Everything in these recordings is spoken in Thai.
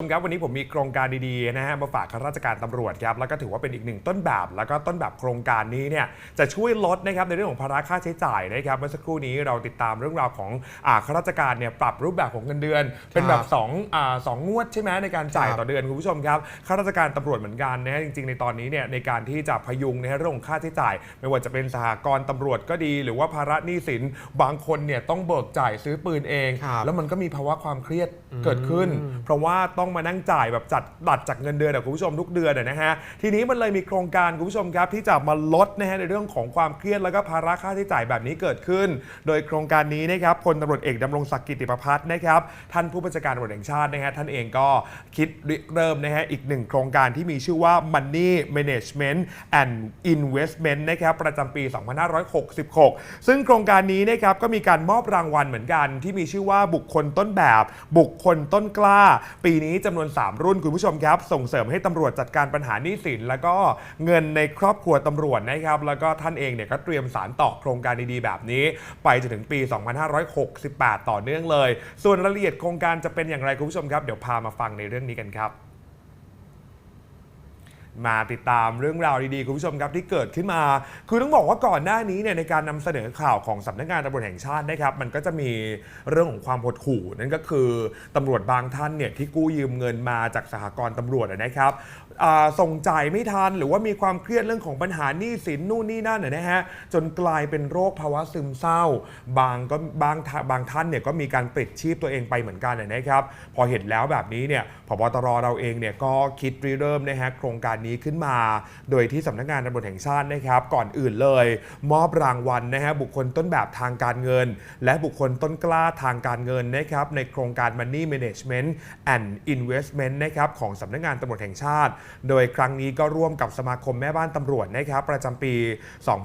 ครับวันนี้ผมมีโครงการดีๆนะฮะมาฝากข้าราชการตำรวจครับแล้วก็ถือว่าเป็นอีกหนึ่งต้นแบบ แล้วก็ต้นแบบโครงการนี้เนี่ยจะช่วยลดนะครับในเรื่องของภาระค่าใช้จ่ายนะครับเมื่อสักครู่นี้เราติดตามเรื่องราวของอ่าข้าราชการเนี่ยปรับรูปแบบของเงินเดือน เป็นแบบ2องอ่าสองงวดใช่ไหมในการจ่ายครับต่อเดือนคุณผู้ชมครับข้าราชการตำรวจเหมือนกันนะฮะจริง ๆ ในตอนนี้เนี่ยในการที่จะพยุงนะฮะเรื่องของค่าใช้จ่าย ไม่ว่าจะเป็นสหกรณ์ตำรวจก็ดี หรือว่าภาระหนี้สินบางคนเนี่ยต้องเบิกจ่ายซื้อปืนเองครับแล้วมันก็มีภาวะความเครียดเกิดขึ้น เพราะว่าต้องมานั่งจ่ายแบบจัดตัดจากเงินเดือนอะคุณผู้ชมทุกเดือนอะนะฮะทีนี้มันเลยมีโครงการคุณผู้ชมครับที่จะมาลดนะฮะในเรื่องของความเครียดแล้วก็ภาระค่าใช้จ่ายแบบนี้เกิดขึ้น โดยโครงการนี้นะครับพลตำรวจเอกดำรงศักดิ์กิติประพัฒน์นะครับท่านผู้บัญชาการตำรวจแห่งชาตินะฮะท่านเองก็คิดเริ่มนะฮะอีกหนึ่งโครงการที่มีชื่อว่า Money Management and Investment นะครับประจำปี 2566 ซึ่งโครงการนี้นะครับก็มีการมอบรางวัลเหมือนกัน ที่มีชื่อว่าบุคคลต้นแบบ บุคคลต้นกล้า ปีนี้จำนวน 3 รุ่นคุณผู้ชมครับ ส่งเสริมให้ตำรวจจัดการปัญหาหนี้สิน แล้วก็เงินในครอบครัวตำรวจนะครับแล้วก็ท่านเองเนี่ยก็เตรียมสารต่อโครงการดีๆแบบนี้ ไปจนถึงปี 2568 ต่อเนื่องเลย ส่วนรายละเอียดโครงการจะเป็นอย่างไรคุณผู้ชมครับ เดี๋ยวพามาฟังในเรื่องนี้กันครับ มาติดตามเรื่องราวดีๆคุณผู้ชมครับที่เกิดขึ้นมา คือต้องบอกว่าก่อนหน้านี้เนี่ยในการนำเสนอข่าวของสำนักงานตำรวจแห่งชาตินะครับ มันก็จะมีเรื่องของความหดหู่นั่นก็คือตำรวจบางท่านเนี่ยที่กู้ยืมเงินมาจากสหกรณ์ตำรวจนะครับ ส่งจ่ายไม่ทัน หรือว่ามีความเครียดเรื่องของปัญหาหนี้สินนู่นนี่นั่นนะนะฮะจนกลายเป็นโรคภาวะซึมเศร้า บางก็บางท่าบางท่านเนี่ยก็มีการปลิดชีพตัวเองไปเหมือนกันนะครับ พอเห็นแล้วแบบนี้เนี่ยพบตรเราเองเนี่ยก็คิดริเริ่มนะฮะโครงการนี้ขึ้นมา โดยที่สำนักงานตำรวจแห่งชาตินะครับ ก่อนอื่นเลย มอบรางวัลนะฮะบุคคลต้นแบบทางการเงิน และบุคคลต้นกล้าทางการเงินนะครับในโครงการ Money Management and Investment นะครับของสำนักงานตำรวจแห่งชาติโดยครั้งนี้ก็ร่วมกับสมาคมแม่บ้านตำรวจนะครับประจำปี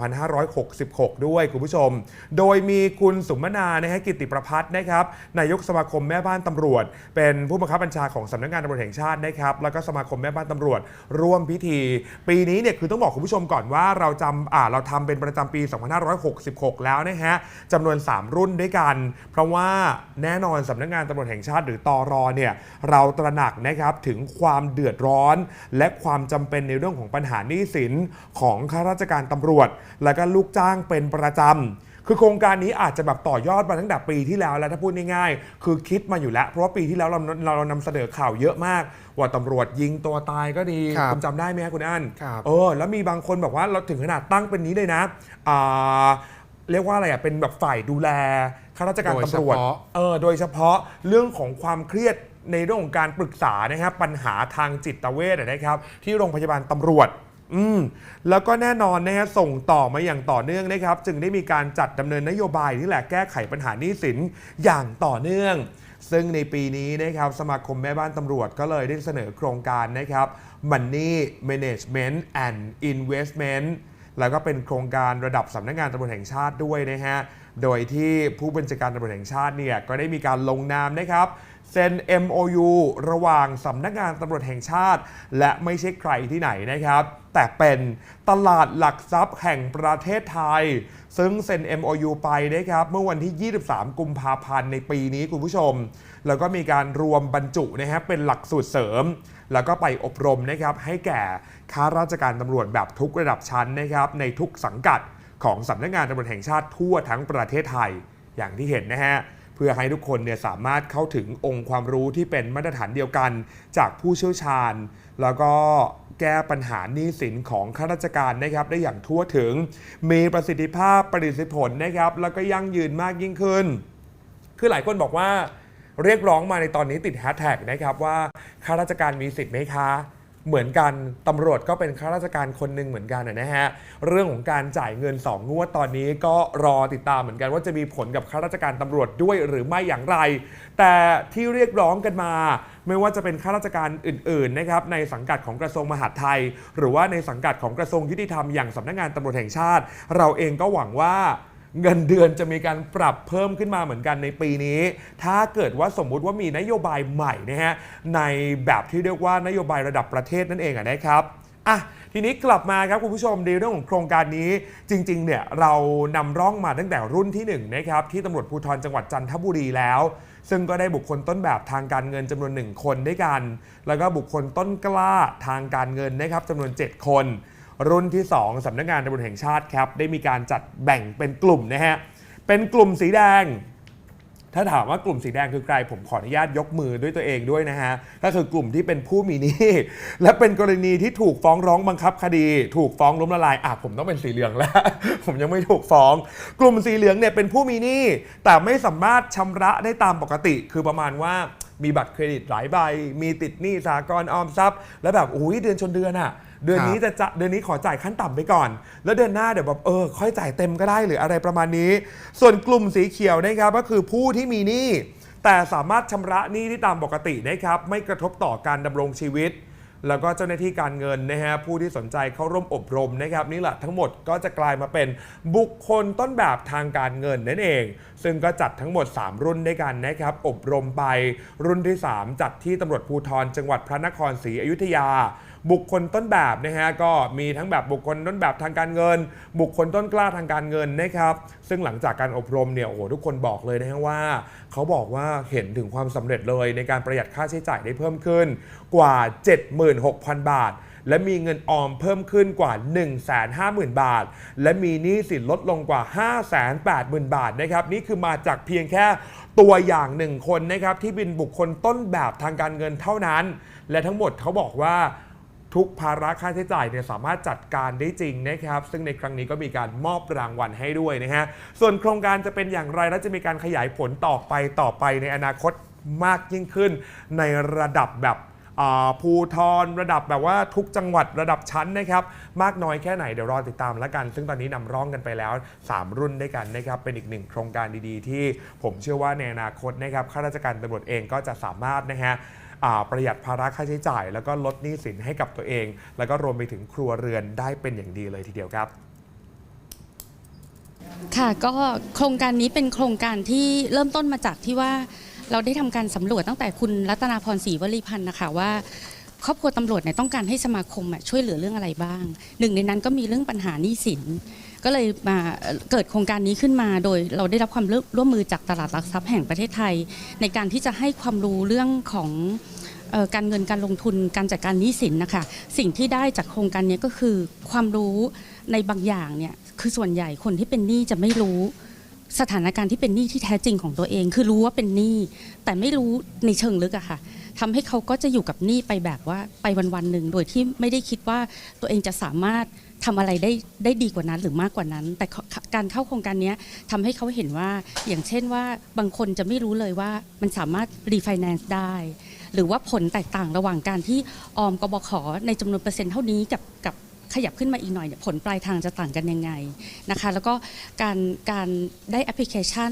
2566 ด้วยคุณผู้ชม โดยมีคุณสุมนานะฮะกิติประพัฒน์นะครับนายกสมาคมแม่บ้านตำรวจ เป็นผู้บังคับบัญชาของสำนักงานตำรวจแห่งชาตินะครับแล้วก็สมาคมแม่บ้านตำรวจ ร่วมพิธี ปีนี้เนี่ยคือต้องบอกคุณผู้ชมก่อนว่าเราจำอ่าเราทำเป็นประจำปี 2566 แล้วนะฮะจำนวน 3 รุ่นด้วยกัน เพราะว่าแน่นอนสำนักงานตำรวจแห่งชาติ หรือตอรอเนี่ยเราตระหนักนะครับถึงความเดือดร้อนและความจำเป็นในเรื่องของปัญหาหนี้สินของข้าราชการตำรวจ และก็ลูกจ้างเป็นประจำคือโครงการนี้อาจจะแบบต่อยอดมาตั้งแต่ปีที่แล้วแล้วถ้าพูดง่ายๆ คือคิดมาอยู่แล้ว เพราะว่าปีที่แล้วเราเราเรานำเสนอข่าวเยอะมาก ว่าตำรวจยิงตัวตายก็ดีครับคุณจำได้ไหมครับคุณอั้นครับเออแล้วมีบางคนบอกว่าเราถึงขนาดตั้งเป็นนี้เลยนะอ่าเรียกว่าอะไรอะเป็นแบบฝ่ายดูแลข้าราชการโดยตำรวจเฉพาะเออโดยเฉพาะเรื่องของความเครียด ในเรื่องของการปรึกษานะครับปัญหาทางจิตเวชนะครับ ที่โรงพยาบาลตำรวจอืมแล้วก็แน่นอนนะฮะส่งต่อมาอย่างต่อเนื่องนะครับ จึงได้มีการจัดดำเนินนโยบายนี่แหละแก้ไขปัญหาหนี้สินอย่างต่อเนื่อง ซึ่งในปีนี้นะครับสมาคมแม่บ้านตำรวจก็เลยได้เสนอโครงการนะครับ Money Management and Investment แล้วก็เป็นโครงการระดับสำนักงานตำรวจแห่งชาติด้วยนะฮะ โดยที่ผู้บัญชาการตำรวจแห่งชาติเนี่ยก็ได้มีการลงนามนะครับเซ็น MOU ระหว่างสำนักงานตำรวจแห่งชาติ และไม่ใช่ใครที่ไหนนะครับ แต่เป็นตลาดหลักทรัพย์แห่งประเทศไทย ซึ่งเซ็น MOU ไปนะครับ เมื่อวันที่ 23 กุมภาพันธ์ในปีนี้คุณผู้ชม แล้วก็มีการรวมบรรจุนะฮะเป็นหลักสูตรเสริม แล้วก็ไปอบรมนะครับให้แก่ข้าราชการตำรวจแบบทุกระดับชั้นนะครับในทุกสังกัด ของสำนักงานตำรวจแห่งชาติทั่วทั้งประเทศไทยอย่างที่เห็นนะฮะเพื่อให้ทุกคนเนี่ยสามารถเข้าถึงองค์ความรู้ที่เป็นมาตรฐานเดียวกัน จากผู้เชี่ยวชาญ แล้วก็แก้ปัญหาหนี้สินของข้าราชการนะครับ ได้อย่างทั่วถึง มีประสิทธิภาพประสิทธิผลนะครับ แล้วก็ยั่งยืนมากยิ่งขึ้น คือหลายคนบอกว่า เรียกร้องมาในตอนนี้ติดแฮชแท็กนะครับว่าข้าราชการมีสิทธิ์ไหมคะ เหมือนกันตำรวจก็เป็นข้าราชการคนหนึ่งเหมือนกันนะฮะเรื่องของการจ่ายเงิน 2 งวดตอนนี้ก็รอติดตามเหมือนกันว่าจะมีผลกับข้าราชการตำรวจด้วยหรือไม่อย่างไร แต่ที่เรียกร้องกันมา ไม่ว่าจะเป็นข้าราชการอื่นๆนะครับในสังกัดของกระทรวงมหาดไทย หรือว่าในสังกัดของกระทรวงยุติธรรมอย่างสำนักงานตำรวจแห่งชาติ เราเองก็หวังว่า เงินเดือนจะมีการปรับเพิ่มขึ้นมาเหมือนกันในปีนี้ ถ้าเกิดว่าสมมุติว่ามีนโยบายใหม่นะฮะในแบบที่เรียกว่านโยบายระดับประเทศนั่นเองอะนะครับอะทีนี้กลับมาครับคุณผู้ชมในเรื่องของโครงการนี้จริงๆเนี่ยเรานำร่องมาตั้งแต่รุ่นที่1นะครับที่ตำรวจภูธรจังหวัดจันทบุรีแล้ว ซึ่งก็ได้บุคคลต้นแบบทางการเงินจำนวนหนึ่งคนด้วยกัน แล้วก็บุคคลต้นกล้าทางการเงินนะครับจำนวน 7 คน รุ่นที่ 2สำนักงานตำรวจแห่งชาติครับ ได้มีการจัดแบ่งเป็นกลุ่มนะฮะ เป็นกลุ่มสีแดง ถ้าถามว่ากลุ่มสีแดงคือใคร ผมขออนุญาตยกมือด้วยตัวเองด้วยนะฮะ ก็คือกลุ่มที่เป็นผู้มีหนี้และเป็นกรณีที่ถูกฟ้องร้องบังคับคดี ถูกฟ้องล้มละลายอะผมต้องเป็นสีเหลืองแล้ว ผมยังไม่ถูกฟ้อง กลุ่มสีเหลืองเนี่ยเป็นผู้มีหนี้แต่ไม่สามารถชำระได้ตามปกติ คือประมาณว่า มีบัตรเครดิตหลายใบ มีติดหนี้สากลออมทรัพย์ แล้วแบบอุ้ยเดือนชนเดือนอะเดือนนี้จะจะเดือนนี้ขอจ่ายขั้นต่ำไปก่อน แล้วเดือนหน้าเดี๋ยวแบบเออค่อยจ่ายเต็มก็ได้หรืออะไรประมาณนี้ ส่วนกลุ่มสีเขียวนะครับก็คือผู้ที่มีหนี้แต่สามารถชำระหนี้ได้ตามปกตินะครับไม่กระทบต่อการดำรงชีวิต แล้วก็เจ้าหน้าที่การเงินนะฮะผู้ที่สนใจเข้าร่วมอบรมนะครับนี่แหละทั้งหมดก็จะกลายมาเป็นบุคคลต้นแบบทางการเงินนั่นเอง ซึ่งก็จัดทั้งหมด 3 รุ่นด้วยกันนะครับอบรมไปรุ่นที่ 3 จัดที่ตำรวจภูธรจังหวัดพระนครศรีอยุธยา บุคคลต้นแบบนะฮะก็มีทั้งแบบบุคคลต้นแบบทางการเงิน บุคคลต้นกล้าทางการเงินนะครับซึ่งหลังจากการอบรมเนี่ยโอ้โหทุกคนบอกเลยนะฮะว่า เขาบอกว่าเห็นถึงความสำเร็จเลยในการประหยัดค่าใช้จ่ายได้เพิ่มขึ้นกว่า 76,000 บาทและมีเงินออมเพิ่มขึ้นกว่า 150,000 บาท และมีหนี้สินลดลงกว่า 580,000 บาทนะครับนี่คือมาจากเพียงแค่ตัวอย่างหนึ่งคนนะครับที่เป็นบุคคลต้นแบบทางการเงินเท่านั้น และทั้งหมดเขาบอกว่า ทุกภาระค่าใช้จ่ายเนี่ยสามารถจัดการได้จริงนะครับ ซึ่งในครั้งนี้ก็มีการมอบรางวัลให้ด้วยนะฮะส่วนโครงการจะเป็นอย่างไรและจะมีการขยายผลต่อไปต่อไปในอนาคตมากยิ่งขึ้น ในระดับแบบภูทรระดับแบบว่าทุกจังหวัดระดับชั้นนะครับ มากน้อยแค่ไหนเดี๋ยวรอติดตามแล้วกัน ซึ่งตอนนี้นำร่องกันไปแล้ว 3 รุ่นด้วยกันนะครับ เป็นอีกหนึ่งโครงการดีๆ ที่ผมเชื่อว่าในอนาคตนะครับข้าราชการตำรวจเองก็จะสามารถนะฮะ ประหยัดภาระค่าใช้จ่าย แล้วก็ลดหนี้สินให้กับตัวเอง แล้วก็รวมไปถึงครัวเรือนได้เป็นอย่างดีเลยทีเดียวครับค่ะก็โครงการนี้เป็นโครงการที่เริ่มต้นมาจากที่ว่าเราได้ทำการสำรวจตั้งแต่คุณรัตนาพรศรีวลีพันธ์นะคะว่า ครอบครัวตำรวจเนี่ยต้องการให้สมาคมช่วยเหลือเรื่องอะไรบ้าง หนึ่งในนั้นก็มีเรื่องปัญหาหนี้สิน ก็เลยมาเกิดโครงการนี้ขึ้นมา โดยเราได้รับความร่วมร่วมมือจากตลาดหลักทรัพย์แห่งประเทศไทย ในการที่จะให้ความรู้เรื่องของการเงินการลงทุนการจัดการหนี้สินนะคะสิ่งที่ได้จากโครงการนี้ก็คือความรู้ในบางอย่างเนี่ยคือส่วนใหญ่คนที่เป็นหนี้จะไม่รู้สถานการณ์ที่เป็นหนี้ที่แท้จริงของตัวเอง คือรู้ว่าเป็นหนี้แต่ไม่รู้ในเชิงลึกอะค่ะทำให้เขาก็จะอยู่กับหนี้ไปแบบว่าไปวันๆหนึ่งโดยที่ไม่ได้คิดว่าตัวเองจะสามารถ ทำอะไรได้ได้ดีกว่านั้นหรือมากกว่านั้น แต่การเข้าโครงการนี้ยทำให้เขาเห็นว่าอย่างเช่นว่าบางคนจะไม่รู้เลยว่ามันสามารถรีไฟแนนซ์ได้ หรือว่าผลแตกต่างระหว่างการที่ออมกบขในจำนวนเปอร์เซ็นต์เท่านี้กับกับขยับขึ้นมาอีกหน่อยเนี่ยผลปลายทางจะต่างกันยังไงนะคะ แล้วก็การการได้แอปพลิเคชัน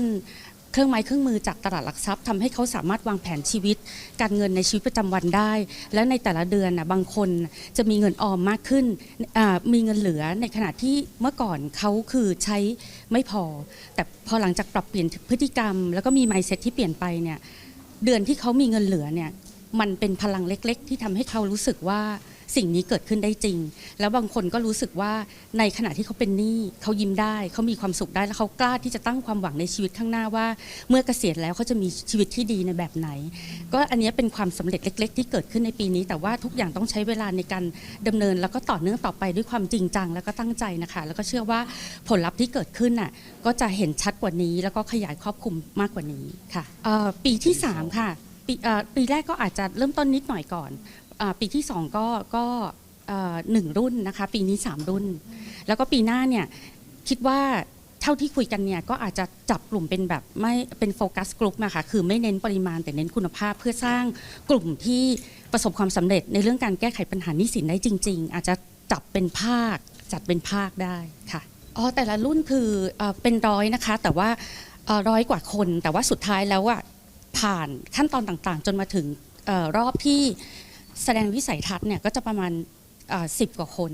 เครื่องไม้เครื่องมือจากตลาดหลักทรัพย์ทำให้เขาสามารถวางแผนชีวิต การเงินในชีวิตประจำวันได้ และในแต่ละเดือนนะบางคนจะมีเงินออมมากขึ้นมีเงินเหลือในขณะที่เมื่อก่อนเขาคือใช้ไม่พอ แต่พอหลังจากปรับเปลี่ยนพฤติกรรม แล้วก็มี mindset ที่เปลี่ยนไปเนี่ยเดือนที่เขามีเงินเหลือเนี่ยมันเป็นพลังเล็ก ๆ ที่ทำให้เขารู้สึกว่า สิ่งนี้เกิดขึ้นได้จริง แล้วบางคนก็รู้สึกว่าในขณะที่เขาเป็นหนี้เขายิ้มได้เขามีความสุขได้แล้วเขากล้าที่จะตั้งความหวังในชีวิตข้างหน้าว่า เมื่อเกษียณแล้วเขาจะมีชีวิตที่ดีในแบบไหน ก็อันนี้เป็นความสำเร็จเล็ก ๆ ที่เกิดขึ้นในปีนี้ แต่ว่าทุกอย่างต้องใช้เวลาในการดำเนิน แล้วก็ต่อเนื่องต่อไปด้วยความจริงจังแล้วก็ตั้งใจนะคะ แล้วก็เชื่อว่าผลลัพธ์ที่เกิดขึ้นน่ะก็จะเห็นชัดกว่านี้ แล้วก็ขยายครอบคลุมมากกว่านี้ค่ะปีที่สามค่ะปีเอ่อปีแรกก็อาจจะเริ่มต้นนิดหน่อยก่อน ปีที่สองก็ก็เอ่อหนึ่งรุ่นนะคะ ปีนี้สามรุ่น แล้วก็ปีหน้าเนี่ยคิดว่าเท่าที่คุยกันเนี่ยก็อาจจะจับกลุ่มเป็นแบบไม่เป็นโฟกัสกลุ่มอะค่ะคือไม่เน้นปริมาณแต่เน้นคุณภาพเพื่อสร้างกลุ่มที่ประสบความสำเร็จในเรื่องการแก้ไขปัญหาหนี้สินได้จริง ๆ อาจจะจับเป็นภาค จัดเป็นภาคได้ค่ะอ๋อแต่ละรุ่นคือเอ่อเป็นร้อยนะคะ แต่ว่าเอ่อร้อยกว่าคน แต่ว่าสุดท้ายแล้วอะผ่านขั้นตอนต่างๆ จนมาถึงเออรอบที่ แสดงวิสัยทัศน์เนี่ยก็จะประมาณสิบกว่าคน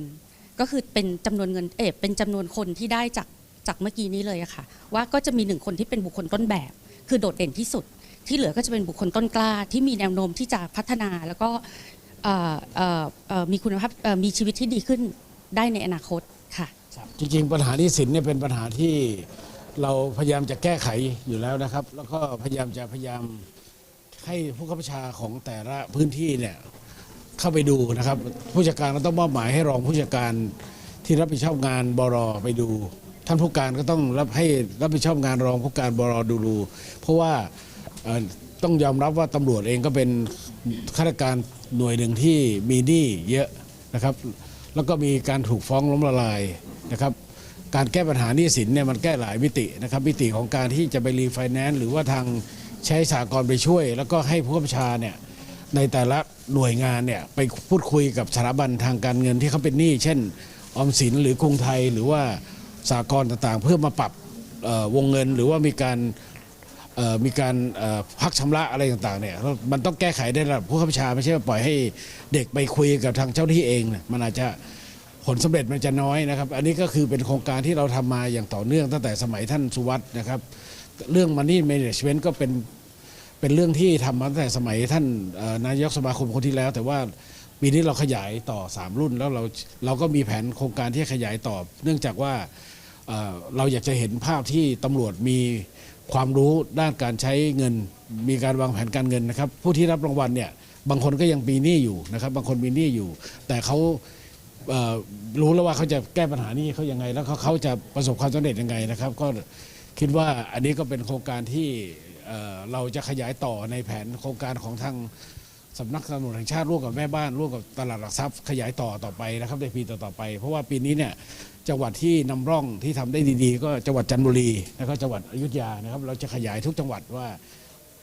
ก็คือเป็นจำนวนเงินเอเป็นจำนวนคนที่ได้จากจากเมื่อกี้นี้เลยอะค่ะ ว่าก็จะมีหนึ่งคนที่เป็นบุคคลต้นแบบ คือโดดเด่นที่สุด ที่เหลือก็จะเป็นบุคคลต้นกล้า ที่มีแนวโน้มที่จะพัฒนาแล้วก็มีคุณภาพมีชีวิตที่ดีขึ้นได้ในอนาคตค่ะจริงๆ ปัญหาหนี้สินเนี่ยเป็นปัญหาที่เราพยายามจะแก้ไขอยู่แล้วนะครับ แล้วก็พยายามจะพยายามให้ผู้ข้าราชการของแต่ละพื้นที่เนี่ย เข้าไปดูนะครับ ผู้จัดการก็ต้องมอบหมายให้รองผู้จัดการที่รับผิดชอบงานบรไปดู ท่านผู้การก็ต้องรับให้รับผิดชอบงานรองผู้การบรดูดูเพราะว่าต้องยอมรับว่าตำรวจเองก็เป็นข้าราชการหน่วยหนึ่งที่มีหนี้เยอะนะครับ แล้วก็มีการถูกฟ้องล้มละลายนะครับ การแก้ปัญหาหนี้สินเนี่ยมันแก้หลายมิตินะครับ มิติของการที่จะไปรีไฟแนนซ์หรือว่าทางใช้สากลไปช่วย แล้วก็ให้ผู้กำกับชาเนี่ยในแต่ละ หน่วยงานเนี่ยไปพูดคุยกับสถาบันทางการเงินที่เขาเป็นหนี้เช่นออมสินหรือกรุงไทยหรือว่าสากลต่างๆ เพื่อมาปรับวงเงินหรือว่ามีการมีการพักชำระอะไรต่างๆเนี่ยมันต้องแก้ไขได้ระดับผู้กำกับชาไม่ใช่ปล่อยให้เด็กไปคุยกับทางเจ้าหน้าที่เองเนี่ยมันอาจจะผลสำเร็จมันจะน้อยนะครับ อันนี้ก็คือเป็นโครงการที่เราทำมาอย่างต่อเนื่องตั้งแต่สมัยท่านสุวัสด์นะครับ เรื่อง Money Management ก็เป็น เป็นเรื่องที่ทำมาตั้งแต่สมัยท่านนายกสมาคมคนที่แล้ว แต่ว่าปีนี้เราขยายต่อ 3 รุ่น แล้วเราเราก็มีแผนโครงการที่ขยายต่อ เนื่องจากว่าเราอยากจะเห็นภาพที่ตำรวจมีความรู้ด้านการใช้เงิน มีการวางแผนการเงินนะครับ ผู้ที่รับรางวัลเนี่ยบางคนก็ยังมีหนี้อยู่นะครับ บางคนมีหนี้อยู่ แต่เขาเอ่อรู้แล้วว่าเขาจะแก้ปัญหานี้เขายังไง แล้วเขาเขาจะประสบความสำเร็จยังไงนะครับ ก็คิดว่าอันนี้ก็เป็นโครงการที่ เเราจะขยายต่อในแผนโครงการของทางสำนักตำรวจแห่งชาติร่วมกับแม่บ้านร่วมกับตลาดหลักทรัพย์ขยายต่อต่อไปนะครับในปีต่อๆไป เพราะว่าปีนี้เนี่ยจังหวัดที่นำร่องที่ทำได้ดีๆ ก็จังหวัดจันทบุรีแล้วก็จังหวัดอยุธยานะครับ เราจะขยายทุกจังหวัดว่า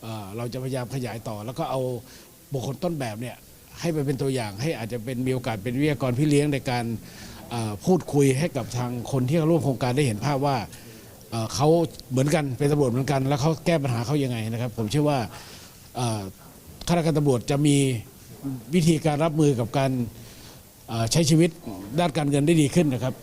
เเราจะพยายามขยายต่อ แล้วก็เอาบุคคลต้นแบบเนี่ยให้ไปเป็นตัวอย่างให้อาจจะเป็นมีโอกาสเป็นวิทยากรพี่เลี้ยงในการพูดคุยให้กับทางคนที่ร่วมโครงการได้เห็นภาพว่า เขาเหมือนกันเป็นตำรวจเหมือนกัน แล้วเขาแก้ปัญหาเขายังไงนะครับ ผมเชื่อว่าข้าราชการตำรวจจะมีวิธีการรับมือกับการใช้ชีวิตด้านการเงินได้ดีขึ้นนะครับ